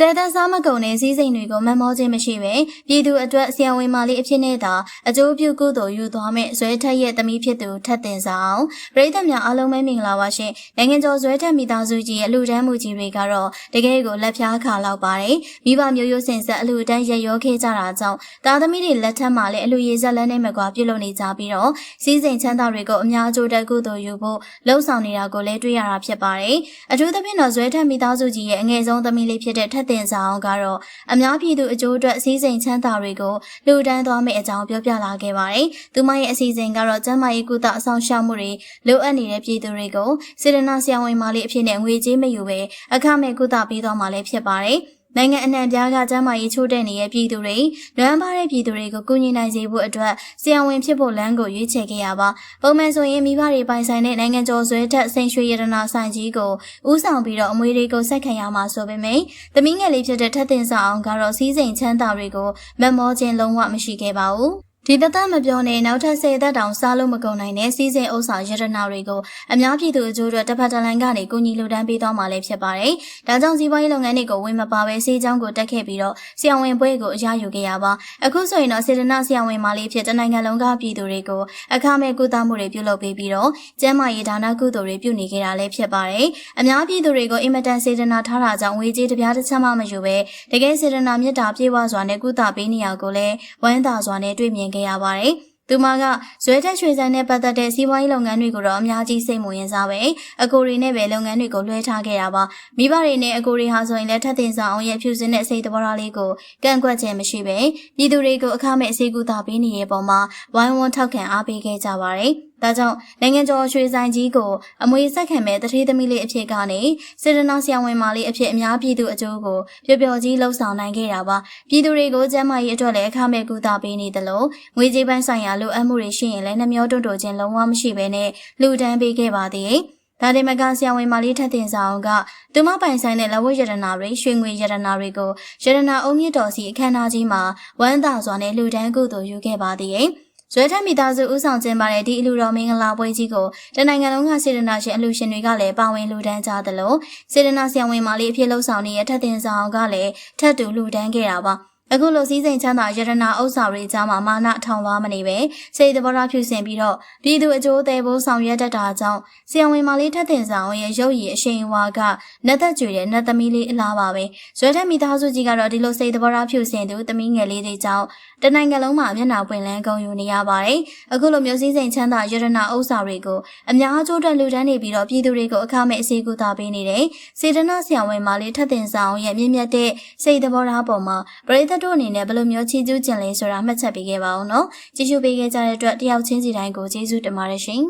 ဆယ်သက်စားမကုန်တဲ့စည်းစိမ်တွေကိုမမောခြင်းမရှိပဲပြည်သူအတွက်ဆရာဝန်မလေးအဖြစ်နဲ့သာအကျိုးပြုကုသိုလ်ယူသွားမဲ့ဇွဲထက်ရဲ့သမီးဖြစ်သူထက်တင်ဆောင်ပရိသတ်များအားလုံးပဲမင်္ဂလာပါရှင်နိုင်ငံကျော်ဇွဲထက်မိသားစုကြီးရဲ့အလူတန်းမှုကြီးတွေကတော့တကယ်ကိုလက်ဖြားခါလောက်ပါတယ်မိဘမျိုးရိုးစင်ဆက်အလူတန်းရရောခဲ့ကြတာကြောင့်သားသမီးတွေလက်ထက်မှာလည်းအလူရည်ဆက်လန်းနဲ့မကွာပြုလုပ်နေကြပြီးတော့စည်းစိမ်ချမ်းသာတွေကိုအများအကျိုးတက်ကုသိုလ်ယူဖို့လှုံ့ဆော်နေတာကိုလည်းတွေ့ရတာဖြစ်ပါတယ်အထူးသဖြင့်တော့ဇွဲထက်မိသားစုကြီးရဲ့အငယ်ဆုံးသမီးလေးဖြစ်တဲ့ထက်တင်ဆောင်ကတော့အများပြည်သူအကျိုးအတွက်စည်းစိမ်ချမ်းသာတွေကိုလှူဒန်းသွားမယ့်အကြောင်းပြောပြလာခဲ့ပါတယ်။သူမရဲ့အစီအစဉ်ကတော့ကျန်းမာရေးကုသအဆောင်ရှောက်မှုတွေလိုအပ်နေတဲ့ပြည်သူတွေကိုစေတနာဆရာဝန်မလေးအဖြစ်နဲ့ငွေကြေးမယူဘဲအခမဲ့ကုသပေးသွားမှာလည်းဖြစ်ပါတယ်။ နိုင်ငံအနှံ့ပြားကကျန်းမာရေးချိုးတဲ့နေတဲ့ပြည်သူတွေလွမ်းပါတဲ့ပြည်သူတွေကိုကူညီနိုင်စေဖို့အတွက်ဆရာဝန်ဖြစ်ဖို့လမ်းကိုရွေးချယ်ခဲ့ရပါပုံမှန်ဆိုရင်မိဘတွေပိုင်ဆိုင်တဲ့နိုင်ငံကျော်ဆွဲထက်စိန်ရွှေရတနာဆိုင်ကြီးကိုဥဆောင်ပြီးတော့အမွေတွေကိုဆက်ခံရမှာဆိုပေမယ့်သမီးငယ်လေးဖြစ်တဲ့ထက်တင်ဆောင်အောင်ကတော့စီးစိမ်ချမ်းသာတွေကိုမမောခြင်းလုံးဝမရှိခဲ့ပါဘူး ဒီတသက်မပြောနဲ့နောက်ထပ်10သက်တောင်စားလို့မကုန်နိုင်တဲ့စီးစိမ်ဥစ္စာရတနာတွေကိုအများပြည်သူအကျိုးအတွက်တစ်ဖက်တစ်လန်ကနေကူညီလူတန်းပေးသွားမှာလည်းဖြစ်ပါတယ်။ဒါကြောင့်စီးပွားရေးလုပ်ငန်းတွေကိုဝင်မပါဘဲစီးကြောင်းကိုတက်ခဲ့ပြီးတော့ဆီယံဝင်ပွဲကိုအရယူခဲ့ရပါ။အခုဆိုရင်တော့စေတနာဆီယံဝင်မာလေးဖြစ်တဲ့နိုင်ငံလုံးကပြည်သူတွေကိုအခမဲ့ကုသမှုတွေပြုလုပ်ပေးပြီးတော့ကျန်းမာရေးဒါနကုသိုလ်တွေပြုနေခဲ့တာလည်းဖြစ်ပါတယ်။အများပြည်သူတွေကိုအင်မတန်စေတနာထားတာကြောင့်ဝေကြီးတပြားတစ်ချက်မှမယူဘဲတကယ်စေတနာမေတ္တာပြေဝစွာနဲ့ကုသပေးနေရကိုလည်းဝမ်းသာစွာနဲ့တွေ့မြင်ခဲ့ရပါတယ်။သူမကဇွဲတက်ရွှေဆိုင်နဲ့ပတ်သက်တဲ့စီးပွားရေးလုပ်ငန်းတွေကိုတော့အများကြီးစိတ်ဝင်စားပဲအကိုတွေနဲ့ပဲလုပ်ငန်းတွေကိုလွှဲထားခဲ့တာပါမိဘတွေနဲ့အကိုတွေဟာဆိုရင်လည်းထက်တင်ဆောင်အောင်ရဲ့ဖြူစင်တဲ့စိတ်တဘောထားလေးကိုကန့်ကွက်ခြင်းမရှိပဲပြည်သူတွေကိုအခမဲ့အစည်းအကူတာပေးနေတဲ့ပုံမှာဝိုင်းဝန်းထောက်ခံအားပေးခဲ့ကြပါတယ် ဒါကြောင့်နိုင်ငံကျော်ရွှေဆိုင်ကြီးကိုအမွေဆက်ခံမဲ့တထေးသမီးလေးအဖြစ်ကနေစေတနာဆရာဝန်မလေးအဖြစ်အများပြည်သူအကျိုးကိုပျော်ပျော်ကြီးလှုပ်ဆောင်နိုင်ခဲ့တာပါပြည်သူတွေကိုကျန်းမာရေးအတွက်လည်းအခမဲ့ကူတာပေးနေတယ်လို့ငွေကြေးပိုင်းဆိုင်ရာလိုအပ်မှုတွေရှိရင်လည်းနှမျောတွန့်တိုခြင်းလုံးဝမရှိဘဲနဲ့လူဒန်းပေးခဲ့ပါသေးတယ်ဒါဒီမကဆရာဝန်မလေးထက်တင်ဆောင်ကသူမပိုင်ဆိုင်တဲ့လက်ဝတ်ရတနာတွေရွှေငွေရတနာတွေကိုရတနာအုံမြင့်တော်စီအခမ်းအနားကြီးမှာဝမ်းသာစွာနဲ့လှူဒန်းကုသိုလ်ယူခဲ့ပါသေးတယ်။ ဇွဲထက်မိသားစုဦးဆောင်ကျင်းပတဲ့ဒီအလူတော်မင်္ဂလာပွဲကြီးကိုတနိုင်ငံလုံးကစေတနာရှင်အလူရှင်တွေကလည်းပါဝင်လူဒန်းကြသလိုစေတနာဆရာဝန်မလေးအဖြစ်လှုပ်ဆောင်နေတဲ့ထက်တင်ဆောင်ကလည်းထက်တူလူဒန်းခဲ့တာပါ။ အခုလိုစည်းစိမ်ချမ်းသာရတနာဥစ္စာတွေကြားမှာမာနထောင်သွားမနေပဲစိတ်တဘောထားဖြူစင်ပြီးတော့ပြည်သူအကျိုးသေးဖို့ဆောင်ရွက်တတ်တာကြောင့်ဆီယံဝင်မလေးထက်တင်ဆောင်ရဲ့ရုပ်ရည်အရှိန်ဝါကနတ်သက်ကြွေတဲ့နတ်သမီးလေးအလားပါပဲဇွဲထက်မိသားစုကြီးကတော့ဒီလိုစိတ်တဘောထားဖြူစင်သူသမီးငယ်လေးတွေကြောင့်တနိုင်ငံလုံးမှာမျက်နှာပွင့်လန်းကုန်ယူနေရပါတယ်အခုလိုမျိုးစည်းစိမ်ချမ်းသာရတနာဥစ္စာတွေကိုအများအကျိုးတက်လူတန်းနေပြီးတော့ပြည်သူတွေကိုအခမဲ့အစည်းအကူတာပေးနေတဲ့စေတနာဆီယံဝင်မလေးထက်တင်ဆောင်ရဲ့မြင့်မြတ်တဲ့စိတ်တဘောထားပေါ်မှာပရိသတ်တို့အနေနဲ့ဘယ်လိုမျိုးချီးကျူးကျင်လဲဆိုတာမှတ်ချက်ပေးခဲ့ပါအောင်နော်ကြည့်ရှုပေးခဲ့ကြတဲ့အတွက်တယောက်ချင်းစီတိုင်းကိုကျေးဇူးတင်ပါတယ်ရှင်